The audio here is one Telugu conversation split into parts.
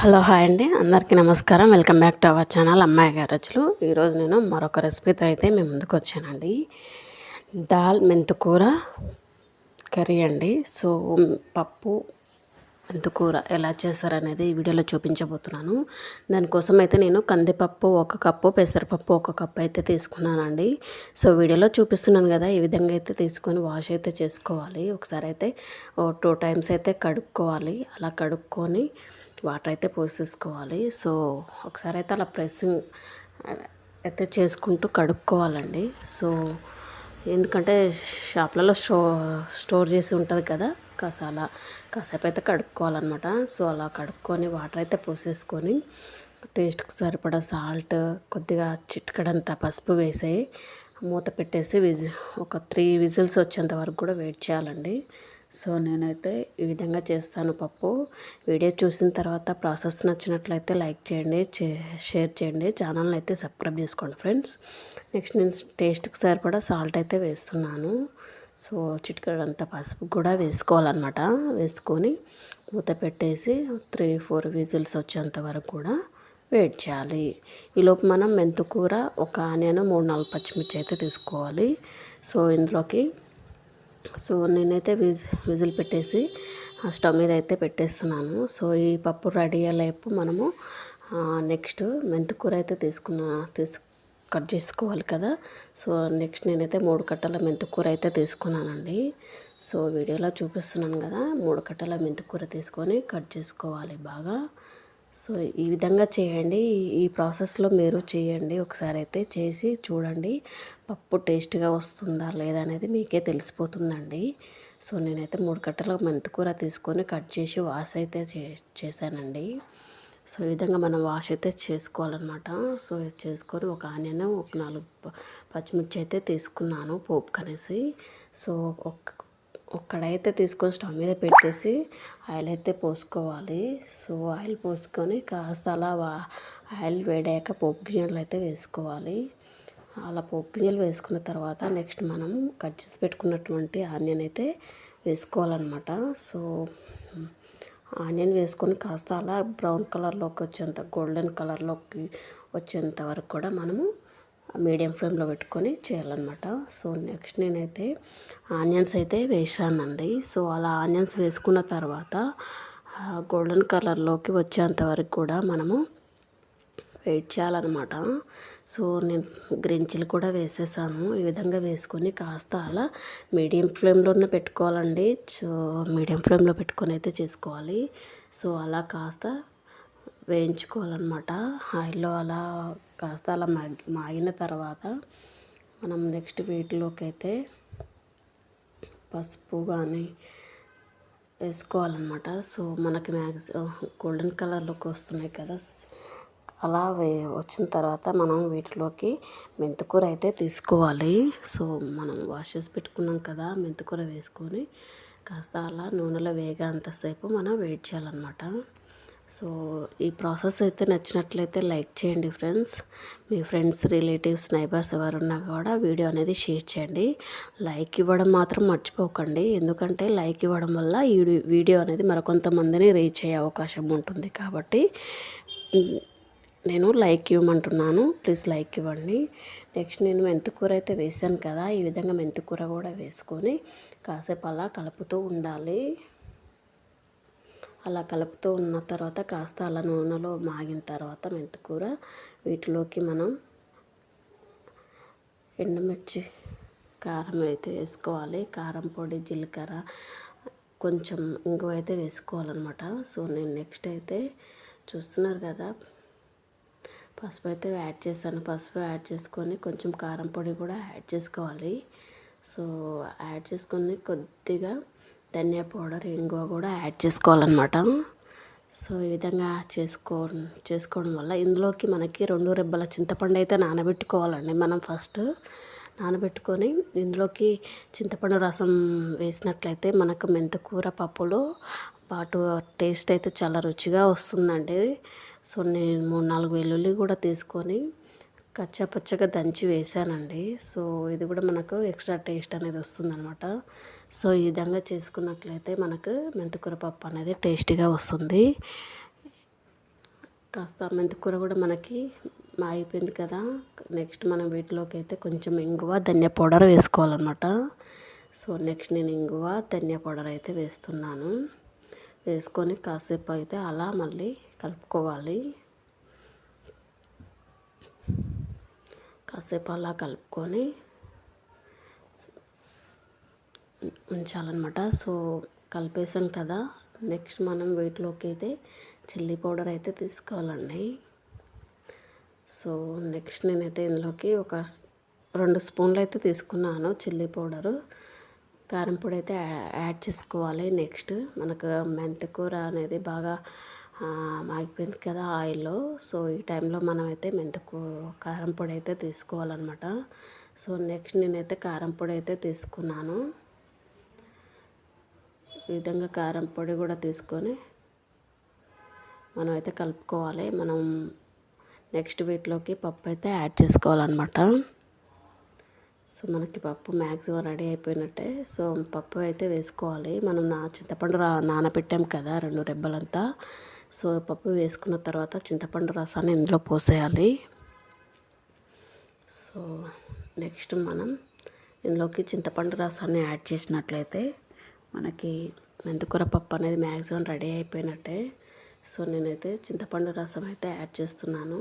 హలో హాయ్ అండి. అందరికీ నమస్కారం. Welcome back to our channel అమ్మాయి గారచ్చులు ఈరోజు నేను మరొక రెసిపీతో అయితే మేము ముందుకు వచ్చానండి. దాల్ మెంతుకూర కర్రీ అండి. సో పప్పు మెంతుకూర ఎలా చేస్తారనేది ఈ వీడియోలో చూపించబోతున్నాను. దానికోసం అయితే నేను కందిపప్పు ఒక కప్పు పెసరపప్పు ఒక కప్పు అయితే తీసుకున్నానండి. సో వీడియోలో చూపిస్తున్నాను కదా ఈ విధంగా అయితే తీసుకొని వాష్ అయితే చేసుకోవాలి. ఒకసారి అయితే ఓ టూ టైమ్స్ అయితే కడుక్కోవాలి. అలా కడుక్కొని వాటర్ అయితే పోసేసుకోవాలి. సో ఒకసారి అయితే అలా ప్రెస్సింగ్ అయితే చేసుకుంటూ కడుక్కోవాలండి. సో ఎందుకంటే షాప్లలో స్టో స్టోర్ చేసి ఉంటుంది కదా కాస్త అలా కాసేపు అయితే కడుక్కోవాలన్నమాట. సో అలా కడుక్కొని వాటర్ అయితే పోసేసుకొని టేస్ట్కి సరిపడా సాల్ట్ కొద్దిగా చిట్కడంత పసుపు వేసి మూత పెట్టేసి విజి ఒక త్రీ విజిల్స్ వచ్చేంత వరకు కూడా వెయిట్ చేయాలండి. సో నేనైతే ఈ విధంగా చేస్తాను పప్పు. వీడియో చూసిన తర్వాత ప్రాసెస్ నచ్చినట్లయితే లైక్ చేయండి షేర్ చేయండి. ఛానల్ని అయితే సబ్స్క్రైబ్ చేసుకోండి ఫ్రెండ్స్. నెక్స్ట్ నేను టేస్ట్కి సరిపడా సాల్ట్ అయితే వేస్తున్నాను. సో చిటికడంత పసుపు కూడా వేసుకోవాలన్నమాట. వేసుకొని మూత పెట్టేసి త్రీ ఫోర్ విజిల్స్ వచ్చేంత వరకు కూడా వెయిట్ చేయాలి. ఈలోపు మనం మెంతుకూర ఒక ఆనియన్ మూడు నాలుగు పచ్చిమిర్చి అయితే తీసుకోవాలి. సో ఇందులోకి సో నేనైతే విజ్ విజిల్ పెట్టేసి స్టవ్ మీద అయితే పెట్టేస్తున్నాను. సో ఈ పప్పు రెడీ అయ్యేపు మనము నెక్స్ట్ మెంతికూర అయితే తీసుకున్న తీసు కట్ చేసుకోవాలి కదా. సో నెక్స్ట్ నేనైతే మూడు కట్టల మెంతికూర అయితే తీసుకున్నానండి. సో వీడియోలో చూపిస్తున్నాను కదా మూడు కట్టల మెంతికూర తీసుకొని కట్ చేసుకోవాలి బాగా. సో ఈ విధంగా చేయండి. ఈ ప్రాసెస్లో మీరు చేయండి. ఒకసారి అయితే చేసి చూడండి. పప్పు టేస్ట్గా వస్తుందా లేదా అనేది మీకే తెలిసిపోతుందండి. సో నేనైతే మూడు కట్టల మెంతికూర తీసుకొని కట్ చేసి వాష్ అయితే చే చేశానండి. సో ఈ విధంగా మనం వాష్ అయితే చేసుకోవాలన్నమాట. సో చేసుకొని ఒక ఆనియన్ ఒక నాలుగు పచ్చిమిర్చి అయితే తీసుకున్నాను పోపు కనేసి సో ఒక ఒక్కడైతే తీసుకొని స్టవ్ మీద పెట్టేసి ఆయిల్ అయితే పోసుకోవాలి. సో ఆయిల్ పోసుకొని కాస్త అలా ఆయిల్ వేడాక పోపు గింజలు అయితే వేసుకోవాలి. అలా పోపు గింజలు వేసుకున్న తర్వాత నెక్స్ట్ మనం కట్ చేసి పెట్టుకున్నటువంటి ఆనియన్ అయితే వేసుకోవాలన్నమాట. సో ఆనియన్ వేసుకొని కాస్త అలా బ్రౌన్ కలర్లోకి వచ్చేంత గోల్డెన్ కలర్లోకి వచ్చేంత వరకు కూడా మనము మీడియం ఫ్లేమ్లో పెట్టుకొని చేయాలన్నమాట. సో నెక్స్ట్ నేనైతే ఆనియన్స్ అయితే వేసానండి సో అలా ఆనియన్స్ వేసుకున్న తర్వాత గోల్డెన్ కలర్లోకి వచ్చేంత వరకు కూడా మనము వెయిట్ చేయాలన్నమాట. సో నేను గ్రీన్ చిల్లి కూడా వేసేసాను. ఈ విధంగా వేసుకొని కాస్త అలా మీడియం ఫ్లేమ్లోనే పెట్టుకోవాలండి. సో మీడియం ఫ్లేమ్లో పెట్టుకొని అయితే చేసుకోవాలి. సో అలా కాస్త వేయించుకోవాలన్నమాట. ఆయిల్లో అలా కాస్త అలా మాగిన తర్వాత మనం నెక్స్ట్ వీటిలోకి అయితే పసుపు కానీ వేసుకోవాలన్నమాట. సో మనకి మ్యాక్సి గోల్డెన్ కలర్లోకి వస్తున్నాయి కదా. అలా వే వచ్చిన తర్వాత మనం వీటిలోకి మెంతికూర అయితే తీసుకోవాలి. సో మనం వాష్ చేసి పెట్టుకున్నాం కదా మెంతికూర వేసుకొని కాస్త అలా నూనెలో వేగ అంతసేపు మనం వెయిట్ చేయాలన్నమాట. సో ఈ ప్రాసెస్ అయితే నచ్చినట్లయితే లైక్ చేయండి ఫ్రెండ్స్. మీ ఫ్రెండ్స్ రిలేటివ్స్ నైబర్స్ ఎవరున్నా కూడా వీడియో అనేది షేర్ చేయండి. లైక్ ఇవ్వడం మాత్రం మర్చిపోకండి. ఎందుకంటే లైక్ ఇవ్వడం వల్ల ఈ వీడియో అనేది మరికొంతమందిని రీచ్ అయ్యే అవకాశం ఉంటుంది కాబట్టి నేను లైక్ ఇవ్వమంటున్నాను. ప్లీజ్ లైక్ ఇవ్వండి. నెక్స్ట్ నేను మెంతికూర అయితే వేసాను కదా ఈ విధంగా మెంతికూర కూడా వేసుకొని కాసేపు అలా కలుపుతూ ఉండాలి. అలా కలుపుతూ ఉన్న తర్వాత కాస్త అలా నూనెలో మాగిన తర్వాత మెంతికూర వీటిలోకి మనం ఎండుమిర్చి కారం అయితే వేసుకోవాలి. కారం పొడి జీలకర్ర కొంచెం ఇంగువ అయితే వేసుకోవాలన్నమాట. సో నేను నెక్స్ట్ అయితే చూస్తున్నారు కదా పసుపు అయితే యాడ్ చేశాను. పసుపు యాడ్ చేసుకొని కొంచెం కారం పొడి కూడా యాడ్ చేసుకోవాలి. సో యాడ్ చేసుకొని కొద్దిగా ధనియా పౌడర్ ఇంగువ కూడా యాడ్ చేసుకోవాలన్నమాట. సో ఈ విధంగా చేసుకో చేసుకోవడం వల్ల ఇందులోకి మనకి రెండు రెబ్బల చింతపండు అయితే నానబెట్టుకోవాలండి మనం ఫస్ట్. నానబెట్టుకొని ఇందులోకి చింతపండు రసం వేసినట్లయితే మనకు మెంతకూర పప్పులో పాటు టేస్ట్ అయితే చాలా రుచిగా వస్తుందండి. సో నేను మూడు నాలుగు వెల్లుల్లి కూడా తీసుకొని కచ్చాపచ్చగా దంచి వేసానండి సో ఇది కూడా మనకు ఎక్స్ట్రా టేస్ట్ అనేది వస్తుందనమాట సో ఈ విధంగా చేసుకున్నట్లయితే మనకు మెంతికూర పప్పు అనేది టేస్టీగా వస్తుంది. కాస్త మెంతికూర కూడా మనకి అయిపోయింది కదా. నెక్స్ట్ మనం వీటిలోకి అయితే కొంచెం ఇంగువ ధనియా పౌడర్ వేసుకోవాలన్నమాట. సో నెక్స్ట్ నేను ఇంగువ ధనియా పౌడర్ అయితే వేస్తున్నాను. వేసుకొని కాసేపు అయితే అలా మళ్ళీ కలుపుకోవాలి. కాసేపు అలా కలుపుకొని ఉంచాలన్నమాట. సో కలిపేసాం కదా. నెక్స్ట్ మనం వీటిలోకి అయితే చిల్లీ పౌడర్ అయితే తీసుకోవాలండి. సో నెక్స్ట్ నేనైతే ఇందులోకి ఒక రెండు స్పూన్లు అయితే తీసుకున్నాను చిల్లీ పౌడరు. కారం పొడి అయితే యాడ్ చేసుకోవాలి నెక్స్ట్. మనకు మెంతికూర అనేది బాగా మాగిపోయింది కదా ఆయిల్లో సో ఈ టైంలో మనమైతే మెంతుకు కారంపొడి కారం పొడి అయితే తీసుకోవాలన్నమాట. సో నెక్స్ట్ నేనైతే కారం పొడి అయితే తీసుకున్నాను. ఈ విధంగా కారం పొడి కూడా తీసుకొని మనమైతే కలుపుకోవాలి. మనం నెక్స్ట్ వీటిలోకి పప్పు అయితే యాడ్ చేసుకోవాలన్నమాట. సో మనకి పప్పు మ్యాక్సిమం రెడీ అయిపోయినట్టే. సో పప్పు అయితే వేసుకోవాలి. మనం నా చింతపండు నానబెట్టాం కదా రెండు రెబ్బలంతా. సో పప్పు వేసుకున్న తర్వాత చింతపండు రసాన్ని ఇందులో పోసేయాలి. సో నెక్స్ట్ మనం ఇందులోకి చింతపండు రసాన్ని యాడ్ చేసినట్లయితే మనకి మెంతికూర పప్పు అనేది మ్యాక్సిమం రెడీ అయిపోయినట్టే. సో నేనైతే చింతపండు రసం అయితే యాడ్ చేస్తున్నాను.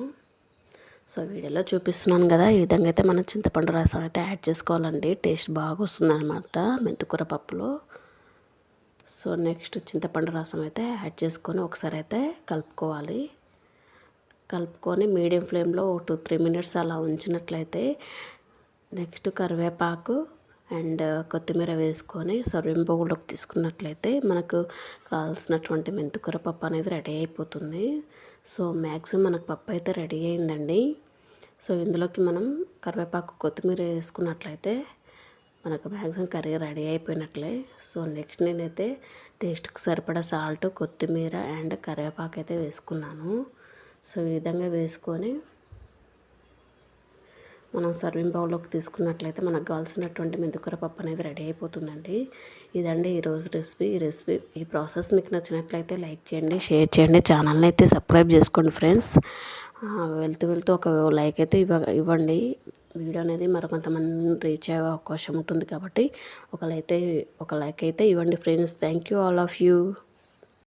సో వీడియోలో చూపిస్తున్నాను కదా ఈ విధంగా అయితే మనం చింతపండు రసం అయితే యాడ్ చేసుకోవాలండి. టేస్ట్ బాగా వస్తుంది అనమాట మెంతికూర పప్పులో. సో నెక్స్ట్ చింతపండు రసం అయితే యాడ్ చేసుకొని ఒకసారి అయితే కలుపుకోవాలి. కలుపుకొని మీడియం ఫ్లేమ్లో ఒక టూ త్రీ మినిట్స్ అలా ఉంచినట్లయితే నెక్స్ట్ కరివేపాకు అండ్ కొత్తిమీర వేసుకొని సర్వింగ్ బౌల్లోకి తీసుకున్నట్లయితే మనకు కావాల్సినటువంటి మెంతికూర పప్పు అనేది రెడీ అయిపోతుంది. సో మ్యాక్సిమం మనకు పప్పు అయితే రెడీ అయిందండి. సో ఇందులోకి మనం కరివేపాకు కొత్తిమీర వేసుకున్నట్లయితే మనకు మ్యాక్సిమం కర్రీ రెడీ అయిపోయినట్లే. సో నెక్స్ట్ నేనైతే టేస్ట్కి సరిపడా సాల్ట్ కొత్తిమీర అండ్ కరివేపాకు అయితే వేసుకున్నాను. సో ఈ విధంగా వేసుకొని మనం సర్వింగ్ బౌల్లోకి తీసుకున్నట్లయితే మనకు కావాల్సినటువంటి మెంతికూర పప్పు అనేది రెడీ అయిపోతుందండి. ఇదండి ఈరోజు రెసిపీ. ఈ రెసిపీ ఈ ప్రాసెస్ మీకు నచ్చినట్లయితే లైక్ చేయండి షేర్ చేయండి ఛానల్ని అయితే సబ్స్క్రైబ్ చేసుకోండి ఫ్రెండ్స్. వెళ్తూ వెళ్తూ ఒక లైక్ అయితే ఇవ్వ ఇవ్వండి. వీడియో అనేది మరికొంతమంది రీచ్ అయ్యే అవకాశం ఉంటుంది కాబట్టి ఒకలైతే ఒక లైక్ అయితే ఇవ్వండి friends. Thank you all of you.